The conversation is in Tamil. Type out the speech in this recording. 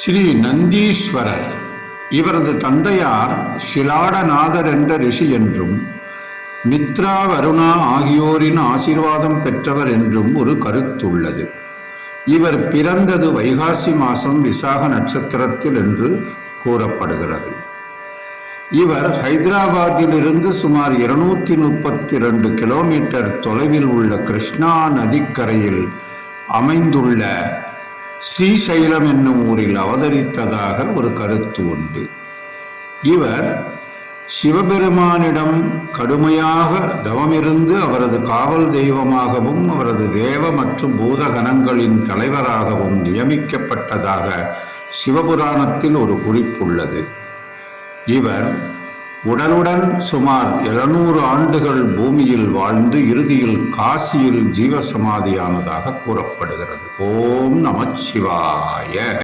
ஸ்ரீ நந்தீஸ்வரர். இவரது தந்தையார் ஷிலாடநாதர் என்ற ரிஷி என்றும் மித்ரா வருணா ஆகியோரின் ஆசீர்வாதம் பெற்றவர் என்றும் ஒரு கருத்துள்ளது. இவர் பிறந்தது வைகாசி மாதம் விசாக நட்சத்திரத்தில் என்று கூறப்படுகிறது. இவர் ஹைதராபாத்திலிருந்து சுமார் இருநூத்தி முப்பத்தி ரெண்டு கிலோமீட்டர் தொலைவில் உள்ள கிருஷ்ணா நதிக்கரையில் அமைந்துள்ள ஸ்ரீசைலம் என்னும் ஊரில் அவதரித்ததாக ஒரு கருத்து உண்டு. இவர் சிவபெருமானிடம் கடுமையாக தவமிருந்து அவரது காவல் தெய்வமாகவும் அவரது தேவ மற்றும் பூதகணங்களின் தலைவராகவும் நியமிக்கப்பட்டதாக சிவபுராணத்தில் ஒரு குறிப்புள்ளது. இவர் உடலுடன் சுமார் எழுநூறு ஆண்டுகள் பூமியில் வாழ்ந்து இறுதியில் காசியில் ஜீவசமாதியானதாக கூறப்படுகிறது. ஓம் நமச்சிவாய.